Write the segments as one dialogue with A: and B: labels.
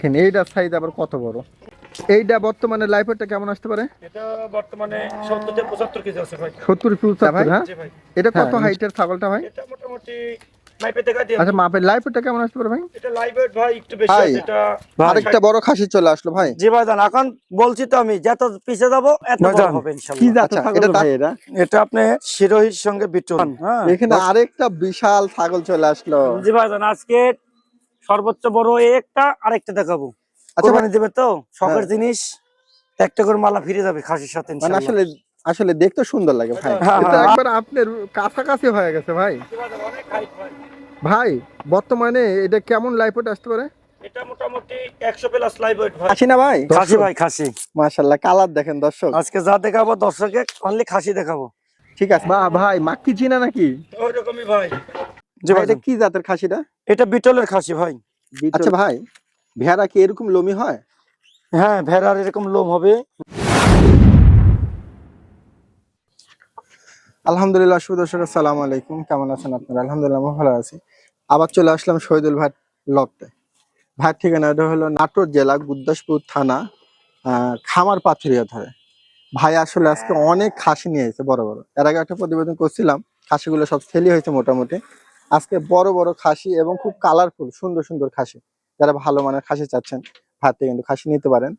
A: দেখেন এইটার সাইজ আবার কত বড়? এইটা বর্তমানে লাইফটা কেমন আসতে পারে?
B: এটা বর্তমানে সত্তর থেকে পঁচাত্তর কেজি আছে ভাই।
A: সত্তর পঁচাত্তর হ্যাঁ
B: জি ভাই।
A: এটা কত
B: হ্যাঁ,
A: হাইটের ছাগলটা ভাই?
B: এটা মোটামুটি
A: আচ্ছা মাপের লাইফটা কেমন আসতে পারে ভাই?
B: এটা লাইভ ভাই একটু বেশি আছে এটা
A: আরেকটা বড় খাসি চলে আসলো ভাই।
C: জি ভাইজান এখন বলছি তো আমি যত পিছে যাব এত বড় হবে ইনশাআল্লাহ
A: জাতের
B: আচ্ছা,
A: ছাগল
B: এটা
A: ভাই এটা?
C: এটা আপনি শিরোহির সঙ্গে হ্যাঁ।
A: এখানে আরেকটা বিশাল ছাগল চলে আসলো।
C: জি ভাইজান আজকে সর্বোচ্চ বড় একটা আরেকটা দেখাবো।
A: আচ্ছা
C: কোরবানি দেবে তো শখের
A: হ্যাঁ।
C: জিনিস একটা করে মালা ফিরে যাবে খাসির সাথে
A: মানে আসলে আসলে দেখতে সুন্দর লাগে ভাই।
C: হ্যাঁ,
A: এটা
C: হ্যাঁ।
A: একবার আপনার কাছাকাছি হয়ে গেছে ভাই।
B: ভাই
A: বর্তমানে এটা কেমন লাইফট আসতে পারে?
B: এটা মোটামুটি একশো প্লাস লাইভ ওয়েট ভাই।
A: খাসি না ভাই?
C: খাসি ভাই খাসি।
A: মাশাল্লাহ কালার দেখেন দর্শক।
C: আজকে যা দেখাবো দর্শকে অনলি খাসি দেখাবো।
A: ঠিক আছে। বা ভাই মাক্কি চিনা নাকি?
B: ভাই।
A: ভাই, এটা কি জাতের খাসিটা?
C: এটা বিটলের খাসি ভাই।
A: আচ্ছা ভাই ভেড়া কি এরকম লোমি হয়?
C: হ্যাঁ ভেড়ার এরকম লোম হবে।
A: আলহামদুলিল্লাহ শুভ দর্শক আসসালামু আলাইকুম। কেমন আছেন আপনারা? আলহামদুলিল্লাহ আমি ভালো আছি। আবার চলে আসলাম শহীদুল ভাট লকতে ভাট ঠিকানাটা হলো নাটোর জেলা গুদ্দাসপুর থানা আহ, খামার পাথরিয়া ধরে। ভাই আসলে আজকে অনেক খাসি নিয়ে এসেছে বড় বড়। এর আগে একটা প্রতিবেদন করছিলাম খাসিগুলো সব সেলি হয়েছে মোটামুটি। আজকে বড় বড় খাসি এবং খুব কালারফুল সুন্দর সুন্দর খাসি। যারা ভালো মানের খাসি চাচ্ছেন ভাত কিন্তু খাসি নিতে পারেন।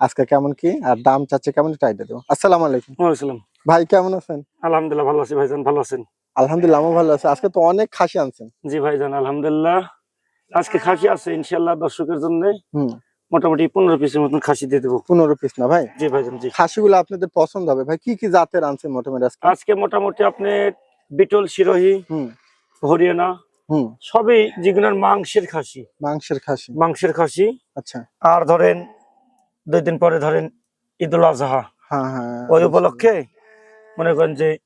A: আজকে কেমন কি? আর দাম চাচ্ছে কেমন আইডিয়া দেবো। আসসালামু আলাইকুম।
C: ওয়ালাইকুম।
A: ভাই কেমন আছেন?
C: আলহামদুলিল্লাহ ভালো আছি ভাইজান ভালো আছেন?
A: আলহামদুলিল্লাহ আমি ভালো আছি। আজকে তো অনেক খাসি আনছেন।
C: জি ভাইজান আলহামদুলিল্লাহ। আজকে খাসি আছে ইনশাল্লাহ দর্শকের জন্য।
A: হুম।
C: মোটামুটি পনেরো পিসের মতন খাসি দিয়ে দেবো।
A: পনেরো পিস না ভাই?
C: জি ভাইজান জি।
A: খাসিগুলো আপনাদের পছন্দ হবে। ভাই কি কি জাতের আনছেন মোটামুটি আজকে?
C: আজকে মোটামুটি আপনি বিটল শিরোহী
A: হুম।
C: হরিয়ানা
A: হুম।
C: সবই যেগুলোর মাংসের খাসি।
A: মাংসের খাসি।
C: মাংসের খাসি।
A: আচ্ছা।
C: আর ধরেন দুই দিন পরে ধরেন ঈদুল আজহা।
A: হ্যাঁ হ্যাঁ।
C: ওই উপলক্ষে মনে করেন যে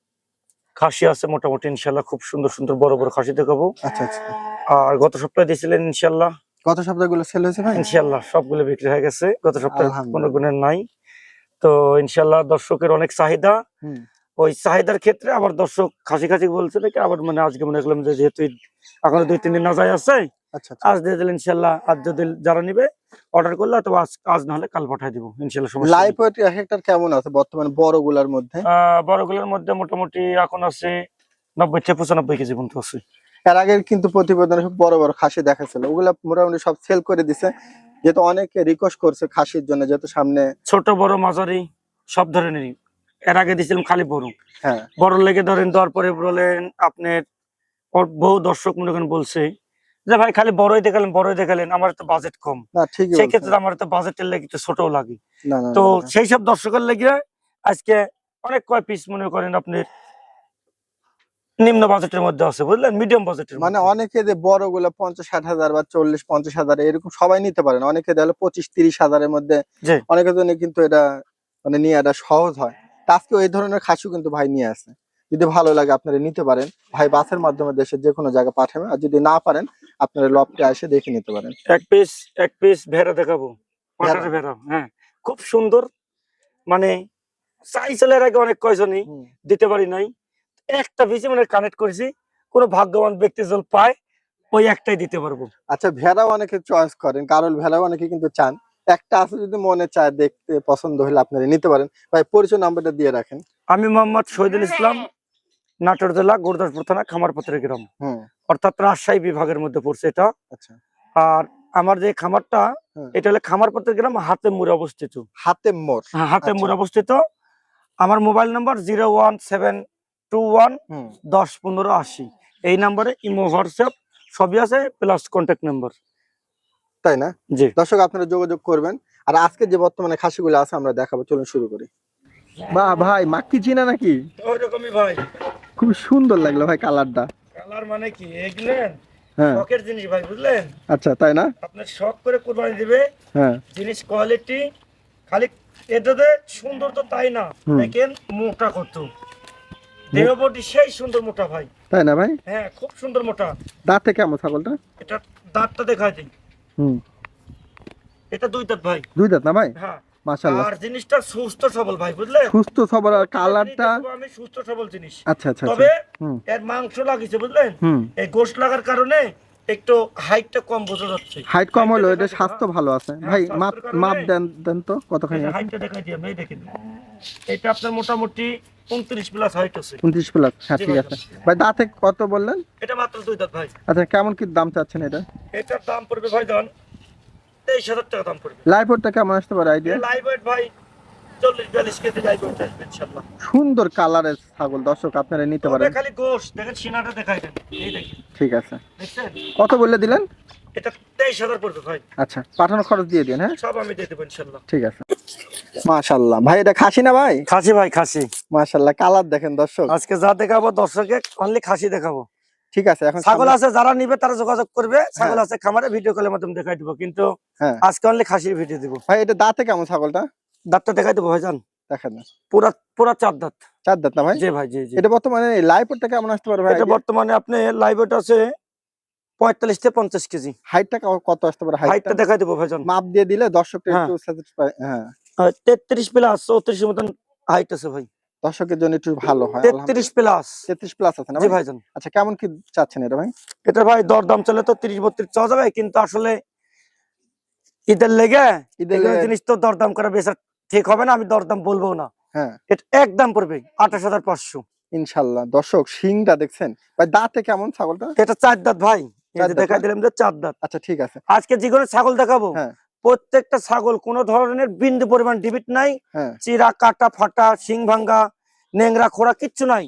C: খাসি আছে মোটামুটি ইনশাল্লাহ খুব সুন্দর সুন্দর বড় বড় খাসি দেখাবো।
A: আচ্ছা আচ্ছা।
C: আর গত সপ্তাহে দিয়েছিলেন ইনশাল্লাহ।
A: গত সপ্তাহগুলো সেল হয়েছে ভাই?
C: ইনশাল্লাহ সবগুলো বিক্রি হয়ে গেছে। গত সপ্তাহে। কোনো গুণের নাই। তো ইনশাল্লাহ দর্শকের অনেক চাহিদা।
A: হুম।
C: ওই চাহিদার ক্ষেত্রে আবার দর্শক খাসি খাসি বলছে নাকি আবার মানে আজকে মনে করলাম যে যেহেতু এখন দুই তিন দিন না যায় আছে
A: আচ্ছা আচ্ছা।
C: আজ দিয়ে দিলে ইনশাল্লাহ আজ যদি যারা নিবে অর্ডার করলে অথবা আজ আজ না হলে কাল পাঠিয়ে দিব ইনশাল্লাহ সমস্যা নেই।
A: লাইফ ওয়েট এক একটার কেমন আছে বর্তমানে বড়গুলার মধ্যে
C: বড়গুলোর মধ্যে মোটামুটি এখন আছে নব্বই থেকে পঁচানব্বই কেজি পর্যন্ত আছে।
A: এর আগে কিন্তু প্রতিবেদনে বড় বড় খাসি দেখাচ্ছিল ওগুলা মোটামুটি সব সেল করে দিছে। যেহেতু অনেকে রিকোয়েস্ট করছে খাসির জন্য যেহেতু সামনে
C: ছোট বড় মাঝারি সব ধরনেরই। এর আগে দিয়েছিলাম খালি বড়
A: হ্যাঁ।
C: বড় লেগে ধরেন দেওয়ার পরে বলেন আপনার বহু দর্শক মনে করেন বলছে যে ভাই খালি বড়ই দেখালেন বড়ই দেখালেন আমার তো বাজেট কম। সেই ক্ষেত্রে আমার তো বাজেটের লেগে একটু ছোটও লাগে। তো। সেই সব দর্শকের লেগে আজকে অনেক কয় পিস মনে করেন আপনার নিম্ন বাজেটের মধ্যে আছে বুঝলেন? মিডিয়াম বাজেটের
A: মানে অনেকে যে বড়গুলো পঞ্চাশ ষাট হাজার বা চল্লিশ পঞ্চাশ হাজার এরকম সবাই নিতে পারে না। অনেকে দেখলে পঁচিশ তিরিশ হাজারের মধ্যে। অনেকের জন্য কিন্তু এটা মানে নিয়ে এটা সহজ হয়। আজকে এই ধরনের খাসি কিন্তু ভাই নিয়ে আসে। যদি ভালো লাগে আপনারা নিতে পারেন। ভাই বাসের মাধ্যমে দেশের যে কোনো জায়গায় পাঠাবেন। আর যদি না পারেন আপনারা লপটে এসে দেখে নিতে পারেন।
C: এক পিস এক পিস ভেড়া দেখাবো।
A: ভেড়া?
C: হ্যাঁ। খুব সুন্দর। মানে চাইছিল এর আগে অনেক কয়জনই দিতে পারি নাই। একটা পিসে মানে কানেক্ট করেছি। কোনো ভাগ্যবান ব্যক্তি জল পায় ওই একটাই দিতে পারব।
A: আচ্ছা ভেড়াও অনেকে চয়েস করেন। কারণ ভেড়াও অনেকে কিন্তু চান। একটা আছে যদি মনে চায় দেখতে পছন্দ হলে আপনারা নিতে পারেন। ভাই পরিচয় নাম্বারটা দিয়ে রাখেন।
C: আমি মোহাম্মদ শহীদুল ইসলাম নাটোর জেলা গুরদাসপুর থানা খামারপত্রের গ্রাম। অর্থাৎ রাজশাহী বিভাগের মধ্যে পড়ছে এটা।
A: আচ্ছা।
C: আর আমার যে খামারটা। এটা হলো খামারপত্রের গ্রাম হাতে মুড়ে অবস্থিত।
A: হাতে মোড়।
C: হ্যাঁ, হাতে
A: আচ্ছা।
C: মুড়ে অবস্থিত। আমার mobile number zero one seven two one দশ পনেরো আশি। এই নাম্বারে ইমো হোয়াটসঅ্যাপ সবই আছে প্লাস কন্ট্যাক্ট নাম্বার।
A: তাই না?
C: জি।
A: দর্শক আপনারা যোগাযোগ করবেন। আর আজকে যে বর্তমানে খাসিগুলো আছে আমরা দেখাবো। চলুন শুরু করি। বা ভাই মাক্কি চিনা নাকি?
B: ওই রকমই ভাই।
A: খুব সুন্দর লাগল ভাই কালারটা।
B: কালার মানে কি? এগুলেন?
A: হ্যাঁ।
B: শখের জিনিস ভাই বুঝলেন?
A: আচ্ছা তাই না?
B: আপনার শখ করে কোরবানি দিবে।
A: হ্যাঁ।
B: জিনিস কোয়ালিটি খালি এটাতে সুন্দর তো তাই না?
A: হুম।
B: দেখেন মোটা কত। দেহবটি সেই সুন্দর মোটা ভাই।
A: তাই না ভাই?
B: হ্যাঁ খুব সুন্দর মোটা।
A: দাঁতে কেমন ছাগলটা?
B: এটা দাঁতটা দেখাই দিই।
A: হুম।
B: এটা দুই দাঁত ভাই।
A: দুই দাঁত না ভাই?
B: হ্যাঁ। আর জিনিসটা সুস্থ সবল ভাই বুঝলেন
A: সুস্থ সবল আর কালারটা
B: আমি সুস্থ সবল জিনিস।
A: আচ্ছা আচ্ছা আচ্ছা।
B: তবে এর মাংস লাগিছে বুঝলেন
A: হুম।
B: এই গোশ লাগার কারণে একটু হাইটটা কম বোঝা যাচ্ছে।
A: হাইট কম হলো এটা স্বাস্থ্য ভালো আছে।
B: হ্যাঁ,
A: ভাই মাপ মাপ দেন দেন তো কতখানি আছে?
B: হাইটটা দেখাই দিই আমি দেখেন। এটা আপনার মোটামুটি উনত্রিশ প্লাস হাইট আছে।
A: উনত্রিশ প্লাস হ্যাঁ ঠিক। আছে। ভাই দাঁতে কত বললেন?
B: এটা মাত্র দুই দাঁত ভাই।
A: আচ্ছা কেমন কি দাম চাচ্ছেন এটা?
B: এটার দাম পড়বে ভাই তেইশ হাজার টাকা দাম পড়বে।
A: লাইফটা কেমন আসতে পারে আইডিয়া
B: লাইভ ওয়েট ভাই কেজি লাইভ ওয়েট আসবে
A: সুন্দর কালারের ছাগল দর্শক আপনারা নিতে পারেন।
B: খালি গোশ দেখেন সিনাটা দেখাই দেন। এই দেখেন।
A: ঠিক আছে। কত বললে দিলেন?
B: এটা তেইশ হাজার পড়বে ভাই।
A: আচ্ছা পাঠানোর খরচ দিয়ে দিন হ্যাঁ?
B: সব আমি দিয়ে দেবো
A: ঠিক আছে। মাশাল্লাহ ভাই এটা খাসি না ভাই?
C: খাসি ভাই খাসি।
A: মাশাল্লাহ কালার দেখেন দর্শক।
C: আজকে যা দেখাবো দর্শকে অনলি খাসি দেখাবো।
A: ঠিক আছে এখন
C: ছাগল আছে যারা নিবে তারা যোগাযোগ করবে। ছাগল আছে খামারে ভিডিও কলের মাধ্যমে দেখাই দিব। কিন্তু
A: হ্যাঁ।
C: আজকে অনলি খাসির ভিডিও দিব।
A: ভাই এটা দাঁতে কেমন ছাগলটা?
C: দাঁতটা দেখাই দেবো ভাইজান।
A: দেখেন
C: পুরা পুরা চার দাঁত।
A: চার দাঁত না ভাই?
C: জি ভাই জি জি।
A: এটা বর্তমানে লাইফটা কেমন আসতে পারে ভাই?
C: এটা বর্তমানে আপনি লাইভ আছে পঁয়তাল্লিশ থেকে পঞ্চাশ কেজি।
A: হাইটটা কত আসতে পারে?
C: হাইটটা দেখাই দেবো ভাইজান।
A: মাপ দিয়ে দিলে দর্শকটা
C: হ্যাঁ।
A: একটু হ্যাঁ।
C: তেত্রিশ প্লাস চৌত্রিশ মতন হাইট আছে ভাই।
A: দর্শকের জন্য একটু ভালো হয়
C: তেত্রিশ প্লাস
A: তেত্রিশ প্লাস আছে না ভাই?
C: ভাইজান।
A: আচ্ছা কেমন কি চাচ্ছেন এটা ভাই?
C: এটা ভাই দরদাম চলে তো তিরিশ বত্রিশ চাওয়া যাবে কিন্তু আসলে ঈদের লেগে
A: ঈদের
C: জিনিস তো দরদাম করা বেচা ঠিক হবে না আমি দরদাম বলব না।
A: হ্যাঁ।
C: এটা একদম পড়বে আঠাশ হাজার পাঁচশো।
A: ইনশাল্লাহ। দর্শক শিংটা দেখছেন? ভাই দাঁতে কেমন ছাগলটা?
C: এটা চার দাঁত ভাই এই
A: চার
C: দেখা দিলাম যে চার দাঁত।
A: আচ্ছা ঠিক আছে।
C: আজকে যে কোনো ছাগল দেখাবো।
A: হ্যাঁ।
C: প্রত্যেকটা ছাগল কোনো ধরনের বিন্দু পরিমাণ ডিবিট নাই
A: হ্যাঁ।
C: চিরা কাটা ফাটা শিং ভাঙ্গা নেংরা খোড়া কিচ্ছু নাই।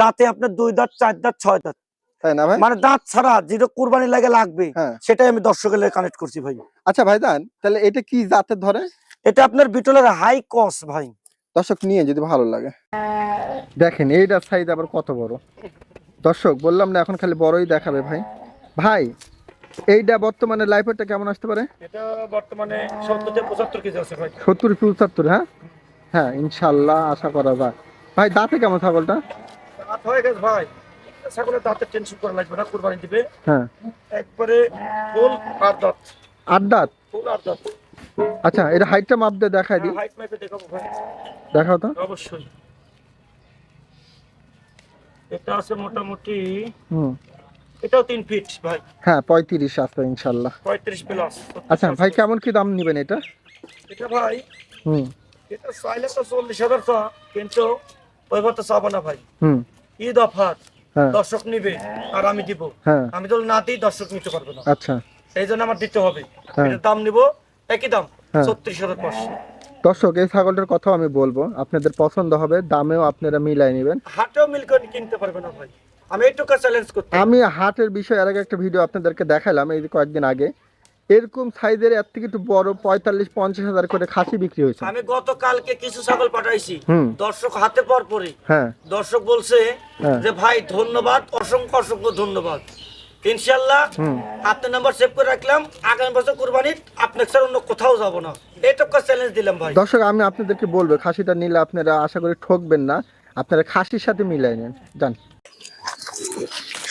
C: দাঁতে আপনার দুই দাঁত চার দাঁত ছয় দাঁত।
A: তাই না ভাই?
C: মানে দাঁত ছাড়া যেটা কুরবানি লাগে লাগবে
A: হ্যাঁ।
C: সেটাই আমি দর্শকের কানেক্ট করছি ভাই।
A: আচ্ছা ভাই দান তাহলে এটা কি জাতের ধরে?
C: এটা আপনার বিটলের হাই কস ভাই।
A: দর্শক নিয়ে যদি ভালো লাগে। দেখেন এইটার সাইজ আবার কত বড়। দর্শক বললাম না এখন খালি বড়ই দেখাবে ভাই। ভাই এইটা বর্তমানে লাইফেরটা কেমন আসতে পারে?
B: এটা বর্তমানে সত্তর থেকে পঁচাত্তর কেজি আছে ভাই।
A: সত্তর পঁচাত্তর হ্যাঁ? হ্যাঁ ইনশাল্লাহ আশা করা যায়। ভাই দাঁতে কেমন ছাগলটা?
B: দাঁত হয়ে গেছে ভাই। ছাগলের দাঁতের টেনশন করা লাগবে না কুরবানি দিবে।
A: হ্যাঁ।
B: একবারে ফুল আর দাঁত।
A: আট দাঁত?
B: ফুল আর দাঁত।
A: আচ্ছা এটা হাইটটা মাপ দিয়ে দেখাই দিই।
B: হাইট মাইপে দেখাবো ভাই।
A: দেখাও তো।
B: অবশ্যই। এটা আছে মোটামুটি
A: হুম।
B: এটাও তিন ফিট ভাই।
A: হ্যাঁ পঁয়ত্রিশ আছে ইনশাল্লাহ।
B: পঁয়ত্রিশ প্লাস
A: আচ্ছা ভাই কেমন কি দাম নেবেন এটা?
B: এটা ভাই
A: হুম।
B: এটা চাইলে তো কিন্তু ওইবার তো চাবো না ভাই।
A: হুম।
B: ঈদ অফার
A: হ্যাঁ।
B: দর্শক নিবে আর আমি দিব।
A: হ্যাঁ।
B: আমি তো না দিই দর্শক নিতে পারবে না।
A: আচ্ছা।
B: এই জন্য আমার দিতে হবে।
A: হ্যাঁ।
B: এটার দাম নিব একই দাম। ছত্রিশ হাজার পাঁচশো।
A: দর্শক এই ছাগলটার কথাও আমি বলব আপনাদের পছন্দ হবে দামেও আপনারা মিলাই নেবেন।
B: হাটেও মিল করে কিনতে পারবে না ভাই। আমি এইটুকু চ্যালেঞ্জ করতে।
A: আমি হাটের বিষয়ে আর একটা ভিডিও আপনাদেরকে দেখালাম এই কয়েকদিন আগে। এরকম সাইজের এর থেকে একটু বড় পঁয়তাল্লিশ পঞ্চাশ হাজার করে খাসি বিক্রি হয়েছে।
B: আমি গতকালকে কিছু ছাগল পাঠাইছি। দর্শক হাতে পর পরে।
A: হ্যাঁ।
B: দর্শক বলছে
A: হ্যাঁ।
B: যে ভাই ধন্যবাদ অসংখ্য অসংখ্য ধন্যবাদ। ইনশাল্লাহ আপনার নাম্বার সেভ করে রাখলাম। আগামী বছর কুরবানির আপনার স্যার অন্য কোথাও যাব না। এইটুকু চ্যালেঞ্জ দিলাম ভাই।
A: দর্শক আমি আপনাদেরকে বলব খাসিটা নিলে আপনারা আশা করি ঠকবেন না। আপনারা খাসির সাথে মিলাই নেন। যান।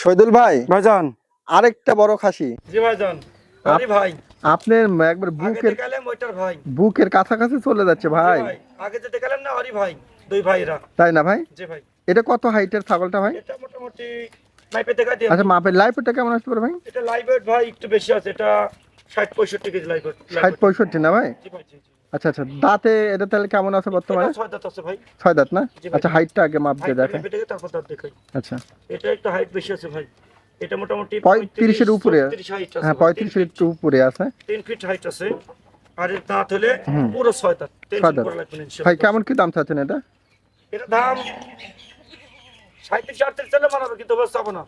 A: শহীদুল ভাই
C: ভাইজান।
A: আরেকটা বড় খাসি।
B: জি ভাই যান আরে ভাই।
A: আপনার একবার বুকের
B: ভাই।
A: বুকের কাছাকাছি চলে যাচ্ছে ভাই।
B: ভাই আগে যে দেখালাম না হরি ভাই দুই ভাইরা।
A: তাই না ভাই?
B: জি ভাই।
A: এটা কত হাইটের ছাগলটা ভাই?
B: এটা মোটামুটি লাইফে দেখা দিয়ে
A: আচ্ছা মাপের লাইফটা কেমন আসতে পারে ভাই?
B: এটা লাইভ ভাই একটু বেশি আছে এটা ষাট পঁয়ষট্টি কেজি লাইভ ওয়েট।
A: ষাট পঁয়ষট্টি না ভাই?
B: জি ভাই জি।
A: আচ্ছা আচ্ছা। দাঁতে এটা তাহলে কেমন আছে বর্তমানে?
B: এটা ছয় দাঁত আছে ভাই।
A: ছয় দাঁত না? আচ্ছা হাইটটা আগে মাপ দিয়ে দেখেন
B: তারপর দাঁত দেখাই।
A: আচ্ছা।
B: এটা একটু হাইট বেশি আছে ভাই। এটা মোটামুটি
A: পঁয়ত্রিশের উপরে।
B: হাইট আছে।
A: হ্যাঁ
B: ভাই, তিন
A: পঁয়ত্রিশের
B: ফিট।
A: একটু উপরে আছে।
B: তিন ফিট হাইট আছে। আর এর দাঁত হলে পুরো ছয় দাঁত।
A: ছয় দাঁত। ভাই কেমন কি দাম চাচ্ছেন এটা?
B: এটার দাম সাঁত্রিশ আটত্রিশ চাইলে মানাবে কিন্তু বস না।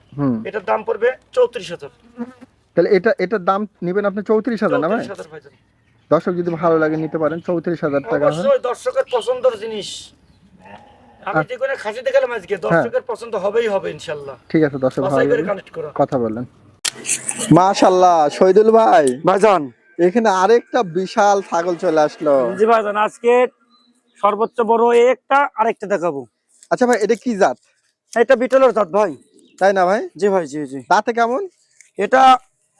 B: এটার দাম পড়বে চৌত্রিশ হাজার।
A: তাহলে এটা এটার দাম নেবেন আপনি চৌত্রিশ হাজার না ভাই। দর্শক যদি ভালো লাগে নিতে পারেন। চৌত্রিশ হাজার টাকা
B: অবশ্যই দর্শকের পছন্দের জিনিস। আমি যে কোনো খাসি দেখালাম আজকে। দর্শকের পছন্দ হবেই হবে ইনশাল্লাহ।
A: ঠিক আছে দর্শক ভালো
B: বাসাই করে
A: লাগলে
B: কানেক্ট করা।
A: কথা বললেন। মাশাল্লাহ শহীদুল ভাই।
C: ভাইজান।
A: এখানে আরেকটা বিশাল ছাগল চলে আসলো।
C: জি ভাইজান আজকে সর্বোচ্চ বড় একটা আরেকটা দেখাবো।
A: আচ্ছা ভাই এটা কি জাত?
C: এটা বিটলের জাত ভাই।
A: তাই না ভাই?
C: জি ভাই জি জি।
A: দাঁতে কেমন?
C: এটা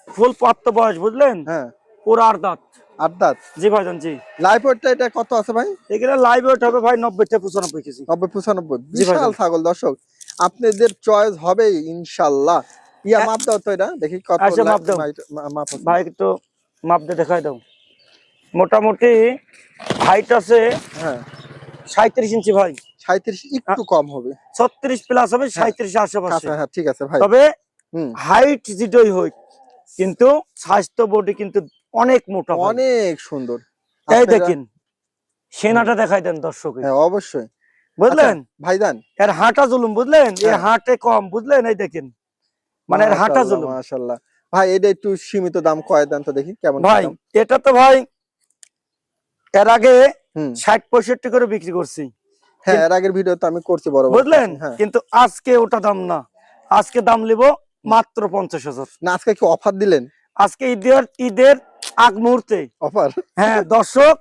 C: ফুল প্রাপ্ত বয়স বুঝলেন?
A: হ্যাঁ।
C: আর দাঁত।
A: আট দাঁত
C: জি ভাইজান জি।
A: লাইফটা এটা কত আছে ভাই?
C: এগুলো লাইভ ওয়েট হবে ভাই নব্বই থেকে পঁচানব্বই কেজি।
A: নব্বই পঁচানব্বই। বিশাল ছাগল দর্শক। আপনাদের চয়েস হবেই ইনশাল্লাহ। ইয়া মাপ দাও তো এটা দেখি কত
C: আচ্ছা, মাপ দাও।
A: মাপ-।
C: ভাই একটু মাপ দিয়ে দেখাই দাও। মোটামুটি হাইট আছে
A: হ্যাঁ।
C: সাঁত্রিশ ইঞ্চি ভাই।
A: সাঁত্রিশ একটু কম হবে।
C: ছত্রিশ প্লাস হবে সাঁত্রিশ আশেপাশে।
A: হ্যাঁ ঠিক আছে ভাই।
C: তবে হাইট যেটাই হোক কিন্তু স্বাস্থ্য বডি কিন্তু অনেক মোটা
A: অনেক সুন্দর। আপনারা-
C: দেখেন সেনাটা দেখাই দেন দর্শক
A: হ্যাঁ অবশ্যই।
C: বুঝলেন?
A: আচ্ছা, ভাইজান।
C: এর হাঁটা জুলুম বুঝলেন? এই
A: হ্যাঁ।
C: হাঁটে কম বুঝলেন? এই দেখেন। মানে এর হাঁটা জুলুম।
A: মাশাআল্লাহ ভাই এটা একটু সীমিত দাম কয় দেন তো দেখি কেমন
C: ভাই এটা তো ভাই এর আগে ষাট পঁয়ষট্টি করে বিক্রি করছি।
A: হ্যাঁ এর আগের ভিডিও তো আমি করছি বড় বড়।
C: বুঝলেন?
A: হ্যাঁ।
C: কিন্তু আজকে ওটা দাম না। আজকে দাম নিব মাত্র পঞ্চাশ হাজার।
A: না আজকে কি অফার দিলেন?
C: আজকে ঈদের ঈদের আগ মুহূর্তে।
A: অফার?
C: হ্যাঁ দর্শক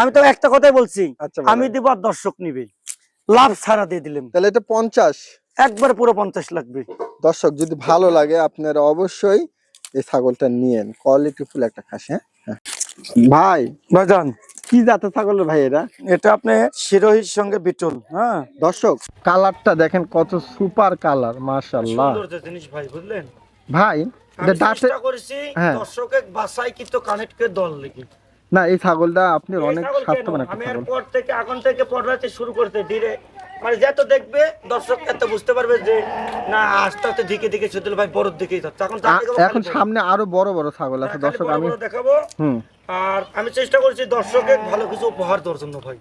C: আমি তো একটা কথাই বলছি।
A: আচ্ছা
C: আমি দিব আর দর্শক নিবে। লাভ ছাড়া দিয়ে দিলাম।
A: তাহলে এটা পঞ্চাশ?
C: একবার পুরো পঞ্চাশ লাগবে।
A: দর্শক যদি ভালো লাগে আপনারা অবশ্যই এই ছাগলটা নিয়েন। কোয়ালিটি ফুল একটা খাসি হ্যাঁ? হ্যাঁ। ভাই
C: ভাইজান।
A: কি জাতের ছাগলের ভাই এটা?
C: এটা আপনি শিরোহির সঙ্গে বিটল হ্যাঁ?
A: দর্শক কালারটা দেখেন কত সুপার কালার মাশাআল্লাহ।
B: সুন্দর জিনিস ভাই বুঝলেন?
A: ভাই
B: চেষ্টা করেছি
A: হ্যাঁ।
B: বাসায় কিন্তু কানেক্ট করে দল লেগে
A: না এই ছাগলটা আপনার অনেক
B: ছাগল
A: স্বাস্থ্যবান
B: আমি এরপর থেকে এখন থেকে পড়াতে শুরু করতে ধীরে। মানে যত দেখবে দর্শক এত বুঝতে পারবে যে না আস্তে আস্তে দিকে দিকে সুদুল ভাই বড় দিকেই যাচ্ছে। এখন তার
A: আ-
B: দিকেও
A: এখন সামনে আরও বড় বড় ছাগল আছে
B: হ্যাঁ,
A: দর্শক আমি
B: দেখাবো।
A: হুম।
B: আর আমি চেষ্টা করছি দর্শকের ভালো কিছু উপহার দেওয়ার জন্য ভাই।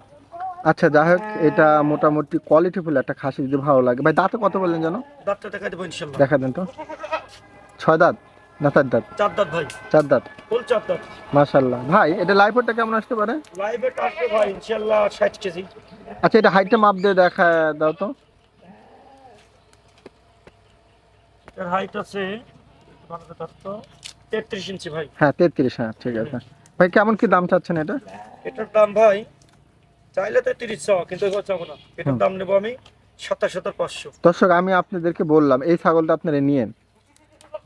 A: আচ্ছা যাই হোক এটা মোটামুটি কোয়ালিটি ফুল একটা খাসি যদি ভালো লাগে। ভাই দাঁতে কত বললেন জানো
B: দাঁতটা দেখা দেবো ইনশাল্লাহ।
A: দেখা দেন তো। ছয় দাঁত? না চার দাঁত।
B: চার দাঁত ভাই।
A: চার দাঁত?
B: ফুল চার দাঁত।
A: মাশাল্লাহ ভাই এটা লাইফটা কেমন আসতে পারে?
B: লাইভে আসবে ভাই ইনশাল্লাহ ষাট কেজি।
A: আচ্ছা এটা হাইটটা মাপ দিয়ে দেখা দাও তো।
B: এর হাইট আছে তেত্রিশ ইঞ্চি ভাই।
A: হ্যাঁ তেত্রিশ হ্যাঁ ঠিক আছে। ভাই কেমন কি দাম চাচ্ছেন এটা?
B: এটার দাম ভাই চাইলে তো তিরিশ চাওয়া কিন্তু চাবো না। এটার দাম নেব আমি সাতাশ হাজার পাঁচশো।
A: দর্শক আমি আপনাদেরকে বললাম এই ছাগলটা আপনারা নিয়েন।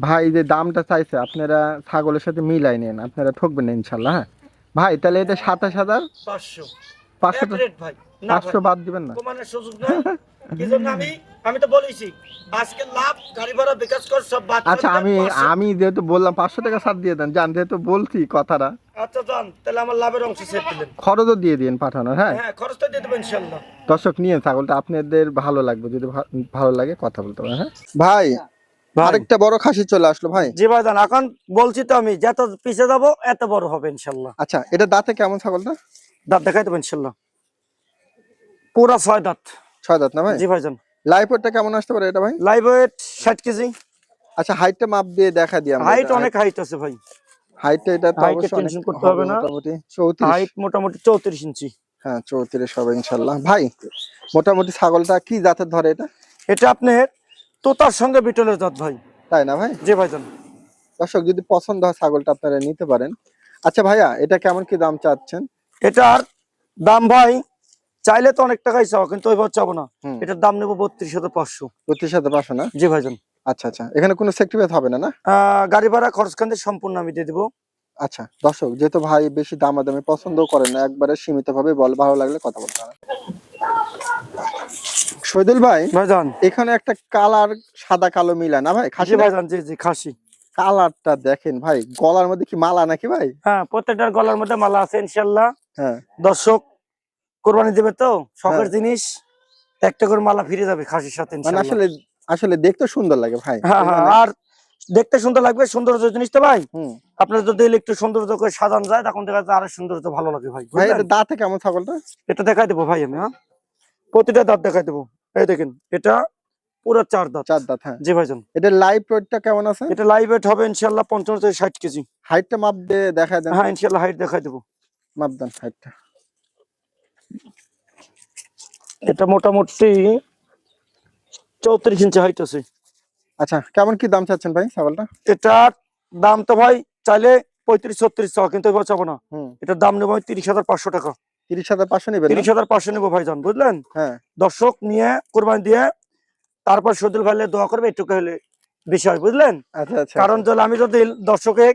A: ভাই যে দামটা চাইছে আপনারা ছাগলের সাথে মিলাই নেন আপনারা ঠকবেন না ইনশাল্লাহ হ্যাঁ? ভাই তাহলে এটা সাতাশ হাজার?
B: পাঁচশো।
A: পাঁচশো
B: ভাই।
A: পাঁচশো বাদ দিবেন না।
B: কমানোর সুযোগ নাই। আমি আমি তো বলেছি আজকে লাভ গাড়ি ভাড়া বিকাশ কর সব বাদ
A: আচ্ছা আমি আমি যেহেতু বললাম পাঁচশো টাকা ছাড় দিয়ে দেন জান যেহেতু বলছি কথাটা।
B: আচ্ছা যান তাহলে আমার লাভের অংশ সেট দিলেন।
A: খরচও দিয়ে দিন পাঠানোর হ্যাঁ?
B: হ্যাঁ খরচটা দিয়ে দেবো ইনশাল্লাহ।
A: দর্শক নিয়ে ছাগলটা আপনাদের ভালো লাগবে যদি ভালো লাগে কথা বলতে পারেন হ্যাঁ? ভাই আরেকটা বড় খাসি চলে আসলো ভাই।
C: জি ভাইজান এখন বলছি তো আমি যত পিছে যাব এত বড় হবে ইনশাল্লাহ।
A: আচ্ছা এটা দাঁতে কেমন ছাগলটা?
C: দাঁত দেখাই দেবো ইনশাল্লাহ। পুরা ছয় দাঁত।
A: ছয় দাঁত না ভাই?
C: জি ভাইজান।
A: লাইফটা কেমন আসতে পারে এটা ভাই?
C: লাইভ ওয়েট ষাট কেজি।
A: আচ্ছা হাইটটা মাপ দিয়ে দেখা দিই আমরা
C: হাইট অনেক হাইট আছে ভাই।
A: হাইটটা এটা তো অবশ্যই
C: tension করতে
A: হবে
C: না।
A: মোটামুটি। চৌত্রিশ।
C: হাইট মোটামুটি চৌত্রিশ ইঞ্চি।
A: হ্যাঁ চৌত্রিশ হবে ইনশাল্লাহ। ভাই মোটামুটি ছাগলটা কি জাতের ধরে এটা?
C: এটা আপনার তোতার সঙ্গে বিটলের জাত ভাই।
A: তাই না ভাই?
C: জি ভাইজান।
A: দর্শক যদি পছন্দ হয় ছাগলটা আপনারা নিতে পারেন। আচ্ছা ভাইয়া এটা কেমন কি দাম চাচ্ছেন?
C: এটার দাম ভাই চাইলে তো অনেক টাকাই চাও কিন্তু ওইভাবে চাবো না। এটার দাম নেব বত্রিশ হাজার পাঁচশো।
A: বত্রিশ হাজার পাঁচশো না?
C: জি ভাইজান।
A: আচ্ছা আচ্ছা। এখানে কোনো সেক্টিভেট হবে না না?
C: গাড়ি ভাড়া খরচ খান সম্পূর্ণ আমি দিয়ে দেবো।
A: আচ্ছা দর্শক যেহেতু ভাই বেশি দামাদামি পছন্দ করেন না একবারে সীমিত ভাবে বল ভালো লাগলে কথা বলতে পারেন। শহীদুল ভাই
C: ভাইজান।
A: এখানে একটা কালার সাদা কালো মিলা না ভাই খাসি
C: ভাইজান জি জি খাসি।
A: কালারটা দেখেন ভাই গলার মধ্যে কি মালা নাকি ভাই?
C: হ্যাঁ প্রত্যেকটার গলার মধ্যে মালা আছে ইনশাল্লাহ
A: হ্যাঁ।
C: দর্শক কোরবানি দেবে তো? শখের
A: হ্যাঁ।
C: জিনিস একটা করে মালা ফিরে যাবে খাসির সাথে
A: মানে আসলে আসলে দেখতে সুন্দর লাগে ভাই।
C: হ্যাঁ হ্যাঁ আর দেখতে সুন্দর লাগবে সৌন্দর্য জিনিসটা ভাই। আপনার যদি একটু সৌন্দর্য করে সাজানো যায় তখন দেখা যায় আরও সৌন্দর্য ভালো লাগে ভাই।
A: দাঁতে কেমন ছাগলটা?
C: এটা দেখাই দেবো ভাই আমি হ্যাঁ? প্রতিটা দাঁত দেখাই দেবো। এই দেখেন এটা পুরো চার দাঁত।
A: চার দাঁত হ্যাঁ।
C: জি ভাইজান।
A: এটা লাইভ ওয়েটটা কেমন আছে?
C: এটা লাইভ ওয়েট হবে ইনশাল্লাহ পঞ্চান্ন থেকে ষাট কেজি।
A: হাইটটা মাপ দিয়ে দেখা দেন।
C: হ্যাঁ ইনশাল্লাহ হাইট দেখাই দেবো।
A: মাপ দেন হাইটটা
C: এটা মোটামুটি চৌত্রিশ ইঞ্চি হাইট আছে।
A: আচ্ছা কেমন কি দাম চাচ্ছেন ভাই ছাগলটা?
C: এটার দাম তো ভাই চাইলে পঁয়ত্রিশ ছত্রিশ টাকা কিন্তু এবার চাবো না।
A: হুম।
C: এটার দাম নেব তিরিশ হাজার পাঁচশো টাকা।
A: তিরিশ হাজার পাঁচশো নেবেন
C: তিরিশ হাজার পাঁচশো নেব ভাইজান বুঝলেন?
A: হ্যাঁ।
C: দর্শক নিয়ে কোরবানি দিয়ে তারপর সদুল ভাইলে দোয়া করবে এটুকু হলে বিষয় বুঝলেন?
A: আচ্ছা আচ্ছা।
C: কারণ যদি আমি যদি দর্শকে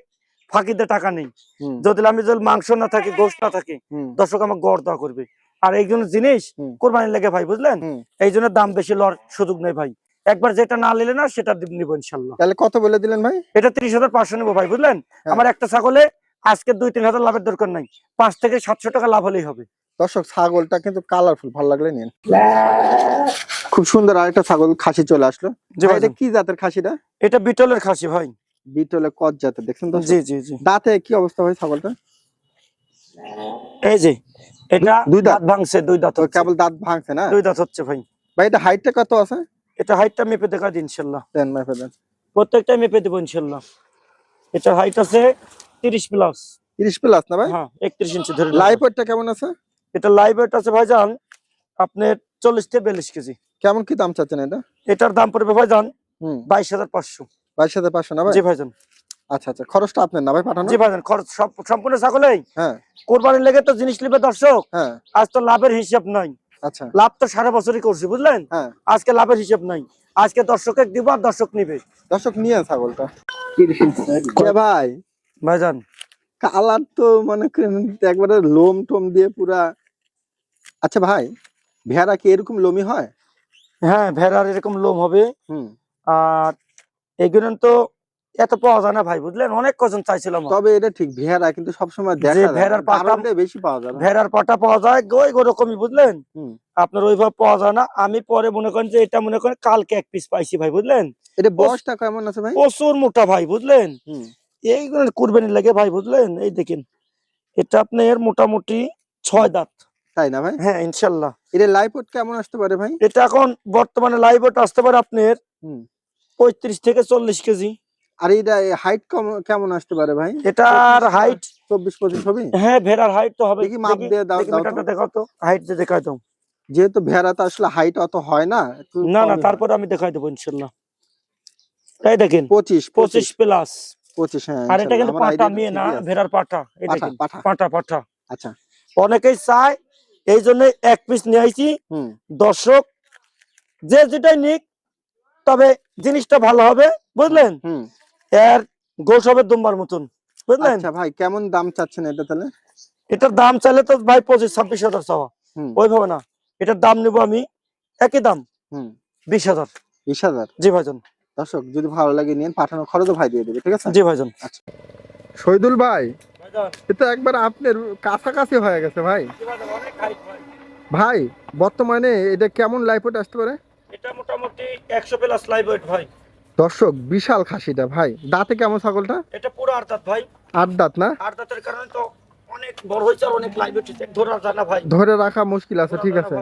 C: ফাঁকিতে টাকা নেই যদি আমি যদি মাংস না থাকে গোষ্ঠ না থাকে দর্শক আমার গড় দোয়া করবে। আর এই জন্য জিনিস। কোরবানি লেগে ভাই বুঝলেন? এই জন্য দাম বেশি লওয়ার সুযোগ নেই ভাই। একবার যেটা না নিলে না সেটা নিবো ইনশাল্লাহ।
A: তাহলে কত বলে দিলেন ভাই?
C: এটা তিরিশ হাজার পাঁচশো নেব ভাই বুঝলেন?
A: হ্যাঁ।
C: আমার একটা ছাগলে আজকে দুই তিন হাজার লাভের দরকার নাই। পাঁচ থেকে সাতশো টাকা লাভ হলেই হবে।
A: দর্শক ছাগলটা কিন্তু কালারফুল ভালো লাগলে নিন। খুব সুন্দর আরেকটা ছাগল খাসি চলে আসলো। এটা কি জাতের খাসিটা?
C: এটা বিটলের খাসি ভাই।
A: বিটলে কত জাতের দেখছেন তো
C: জি জি জি।
A: দাঁতে কি অবস্থা ভাই ছাগলটা?
C: এই যে এটা
A: দুই দাঁত?
C: ভাঙছে দুই দাঁত
A: কেবল দাঁত ভাঙছে না?
C: দুই দাঁত হচ্ছে ভাই।
A: ভাই এটা হাইটটা কত আছে?
C: এটা হাইটটা মেপে দেখা দিন ইনশাল্লাহ।
A: দেন মাই ফেদেন
C: প্রত্যেকটা মেপে দেবো ইনশাল্লাহ। এটার হাইট আছে তিরিশ প্লাস
A: 30 প্লাস না ভাই?
C: হ্যাঁ একত্রিশ ইঞ্চি ধরে
A: লাইভ ওয়েটটা কেমন আছে?
C: এটা লাইভ ওয়েট আছে ভাইজান আপনার চল্লিশ থেকে বিয়াল্লিশ কেজি।
A: কেমন কি দাম চাচ্ছেন এটা?
C: এটার দাম পড়বে ভাইজান
A: হুম।
C: বাইশ হাজার পাঁচশো।
A: বাইশ হাজার পাঁচশো না ভাই?
C: জি ভাইজান।
A: আচ্ছা আচ্ছা। খরচটা আপনার না ভাই পাঠানো?
C: জি ভাইজান খরচ সব সম্পূর্ণ ছাগলেই
A: হ্যাঁ।
C: কোরবানির লেগে তো জিনিস নিবে দর্শক।
A: হ্যাঁ।
C: আজ তো লাভের হিসাব নাই।
A: আচ্ছা।
C: লাভ তো সারা বছরই করছি বুঝলেন?
A: হ্যাঁ।
C: আজকে লাভের হিসাব নাই। আজকে দর্শকে দিব আর দর্শক নিবে।
A: দর্শক নিয়ে ছাগলটা। কে ভাই
C: ভাইজান।
A: কালার তো মনে করেন একবারে লোম টোম দিয়ে পুরা। আচ্ছা ভাই ভেড়া কি এরকম লোমি হয়?
C: হ্যাঁ ভেড়ার এরকম লোম হবে।
A: হুম।
C: আর এগুলো তো এত পাওয়া যায় না ভাই বুঝলেন? অনেক কজন চাইছিল আমার।
A: তবে এটা ঠিক ভেড়া কিন্তু সবসময় দেখা যায়।
C: ভেড়ার
A: কারণটা বেশি পাওয়া যায়
C: ভেড়ার পাটা পাওয়া যায় ওই ওরকমই বুঝলেন?
A: হুম।
C: আপনার ওইভাবে পাওয়া যায় না। আমি পরে মনে করেন যে এটা মনে করেন কালকে এক পিস পাইছি ভাই বুঝলেন?
A: এটা বয়সটা কেমন আছে ভাই?
C: প্রচুর মোটা ভাই বুঝলেন? এইগুলো কুরবানি লাগে ভাই বুঝলেন? এই দেখেন এটা আপনার মোটামুটি ছয় দাঁত।
A: তাই না ভাই?
C: হ্যাঁ ইনশাল্লাহ।
A: এটা লাইফ কেমন আসতে পারে ভাই?
C: এটা এখন বর্তমানে লাইভ আসতে পারে আপনার পঁয়ত্রিশ থেকে চল্লিশ কেজি।
A: আর এটা হাইট কেমন আসতে পারে ভাই?
C: এটার হাইট
A: চব্বিশ পঁচিশ হবে?
C: হ্যাঁ ভেড়ার হাইট তো হবে।
A: দেখি মাপ দিয়ে দাও- দাও
C: দেখাও তো। হাইট দিয়ে দেখাই দাও।
A: যেহেতু ভেড়া তো আসলে হাইট অত হয় না
C: না না তারপরে আমি দেখাই দেবো ইনশাল্লাহ। এই দেখেন
A: পঁচিশ
C: পঁচিশ। প্লাস
A: হ্যাঁ
C: আর এটা কিন্তু পাটা মেয়ে না ভেড়ার পাটা এই দেখেন পাটা পাটা।
A: আচ্ছা।
C: অনেকেই চায় এই জন্য এক পিস নিয়ে আইছি। দর্শক যে যেটাই নিক তবে জিনিসটা ভালো হবে বুঝলেন? এর গোস হবে দুম্বার মতন বুঝলেন?
A: আচ্ছা ভাই কেমন দাম চাচ্ছেন এটা তাহলে?
C: এটার দাম চাইলে তো ভাই পঁচিশ ছাব্বিশ হাজার চাওয়া। ওইভাবে না এটার দাম নিব আমি একই দাম
A: হুম।
C: বিশ হাজার।
A: বিশ হাজার?
C: জি ভাইজান।
A: দর্শক যদি ভালো লাগে নিন পাঠানোর খরচও ভাই দিয়ে দেবে ঠিক আছে?
C: জি ভাইজান।
A: শহীদুল ভাই এটা একবার আপনার কাছাকাছি হয়ে গেছে ভাই। ভাই। বর্তমানে এটা কেমন লাইফট আসতে পারে?
C: এটা মোটামুটি একশো প্লাস লাইভ ওয়েট ভাই।
A: দর্শক বিশাল খাসিটা ভাই। দাঁতে কেমন ছাগলটা?
C: এটা পুরো আর্দাত ভাই।
A: আট দাঁত না?
C: আর্দাতের কারণে তো অনেক বড় হয়েছে আর অনেক লাইভ ওয়েট ধরা যায় না ভাই।
A: ধরে রাখা মুশকিল আছে ঠিক আছে।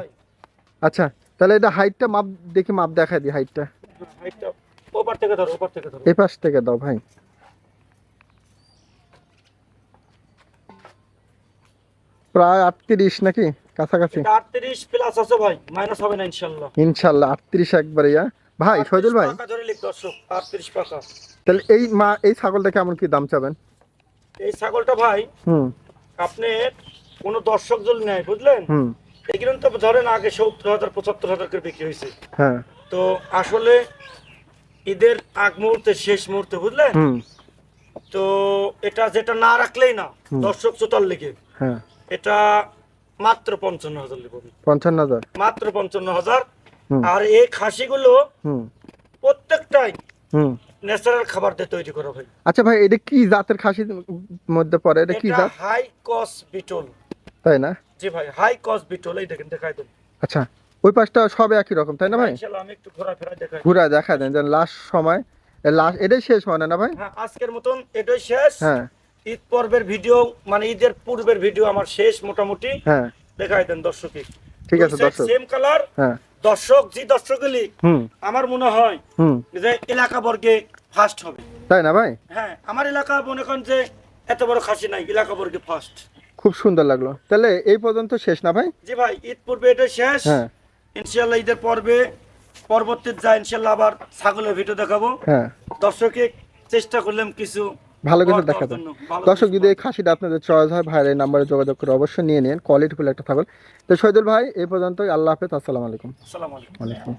A: আচ্ছা তাহলে এটা হাইটটা মাপ দেখি মাপ দেখা দিই হাইটটা
C: হাইটটা ওপার থেকে ধরো ওপার থেকে ধরো।
A: এই পাশ থেকে দাও ভাই। প্রায় আটত্রিশ নাকি? কাছাকাছি।
C: আটত্রিশ প্লাস আছে ভাই মাইনাস হবে না ইনশাল্লাহ।
A: ইনশাল্লাহ আটত্রিশ একবারে ইয়া। ভাই শহীদুল ভাই।
C: আটত্রিশ পাকা।
A: তাহলে এই মা এই ছাগলটা কেমন কি দাম চাবেন?
C: এই ছাগলটা ভাই
A: হুম।
C: আপনি কোনো দর্শক যদি নেয় বুঝলেন?
A: হুম।
C: এগুলো তো ধরেন আগে সত্তর হাজার পঁচাত্তর হাজার করে বিক্রি হয়েছে।
A: হ্যাঁ।
C: তো আসলে ঈদের আগ মুহূর্তে শেষ মুহূর্তে বুঝলেন? তো এটা যেটা না রাখলেই না দর্শক চোতাল লিখে
A: হ্যাঁ।
C: এটা মাত্র পঞ্চান্ন হাজার লিখব
A: পঞ্চান্ন হাজার?
C: মাত্র পঞ্চান্ন হাজার। আর এই খাসিগুলো প্রত্যেকটাই ন্যাচারাল খাবার দিয়ে তৈরি করা ভাই।
A: আচ্ছা ভাই এটা কি জাতের খাসির মধ্যে পড়ে? এটা কি জাত?
C: হাই কস বিটল
A: তাই না?
C: জি ভাই হাই কস বিটল এই দেখেন দেখাই দেন
A: আচ্ছা। ওই পাশটা সব একই রকম তাই না ভাই?
C: ইনশাআল্লাহ আমি একটু ঘোরা দেখাই।
A: ঘুরা দেখা দেন যে লাস্ট সময় লাস্ট এটাই শেষ মানে না ভাই?
C: হ্যাঁ আজকের মতন এটাই শেষ।
A: হ্যাঁ।
C: ঈদ পর্বের ভিডিও মানে ঈদের পূর্বের ভিডিও আমার শেষ মোটামুটি।
A: হ্যাঁ।
C: দেখাই দেন দর্শকে
A: ঠিক আছে দর্শক।
C: সেম কালার
A: হ্যাঁ।
C: দর্শক যে দর্শকগুলি আমার মনে হয়
A: হুম।
C: যে এলাকা বর্গে ফার্স্ট হবে।
A: তাই না ভাই?
C: হ্যাঁ আমার এলাকা মনে করেন যে এত বড় খাসি নাই এলাকা বর্গে ফার্স্ট
A: খুব সুন্দর লাগল। তাহলে এই পর্যন্ত শেষ না ভাই?
C: জি ভাই ঈদ পূর্বে এটা শেষ।
A: হ্যাঁ।
C: ইনশাল্লাহ ঈদের পর্বে পরবর্তী যা ইনশাল্লাহ আবার ছাগলের ভিডিও দেখাবো।
A: হ্যাঁ।
C: দর্শকে চেষ্টা করলাম কিছু
A: ভালো কিছু
C: দেখাবো
A: দেখাবেন দর্শক যদি এই খাসিটা আপনাদের চয়েস হয় ভাইয়ের এই নাম্বারে যোগাযোগ করে অবশ্যই নিয়ে নিন। কোয়ালিটি ফুল একটা ছাগল। তো শহীদুল ভাই এই পর্যন্তই। আল্লাহ হাফেজ। আসসালামু আলাইকুম।
C: আসসালামু আলাইকুম।